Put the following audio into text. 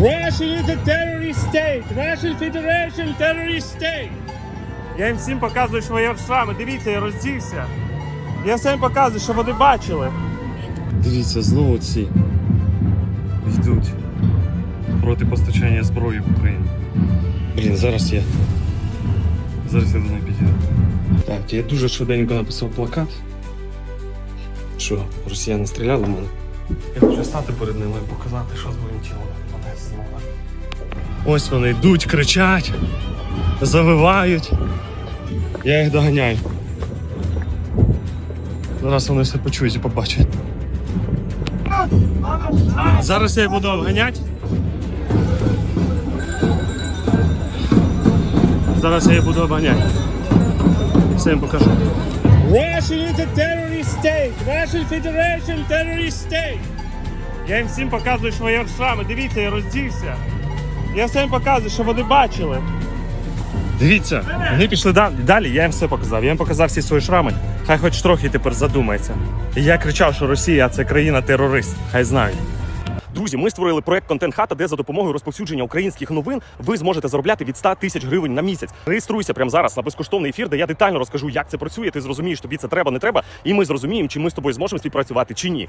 Russia is a terrorist state. Russian Federation terrorist state. Я їм всім показую що свої шрами. Дивіться, я роздівся. Я всім показую, що вони бачили. Дивіться, знову ці йдуть проти постачання зброї в Україну. Блін, зараз я. Зараз я до неї підійду. Так, я дуже швиденько написав плакат. Що, росіяни стріляли в мене? Я хочу стати перед ними і показати, що з моїм тілом. Ось вони йдуть, кричать, завивають. Я їх доганяю. Зараз вони все почують і побачать. Зараз я їх буду обганяти. Зараз я їх буду обганяти. Все їм покажу. Russia is a terrorist state. Russian Federation terrorist state. Я їм всім показую свої шрами. Дивіться, я роздівся. Я всім показую, що вони бачили. Дивіться, Вони пішли да- далі, я їм все показав. Я їм показав всі свої шрами. Хай хоч трохи тепер задумається. І я кричав, що Росія це країна-терорист. Хай знають. Друзі, ми створили проект Контент Хата, де за допомогою розповсюдження українських новин ви зможете заробляти від 100 тисяч гривень на місяць. Реєструйся прямо зараз на безкоштовний ефір, де я детально розкажу, як це працює. Ти зрозумієш, тобі це треба, не треба, і ми зрозуміємо, чи ми з тобою зможемо співпрацювати чи ні.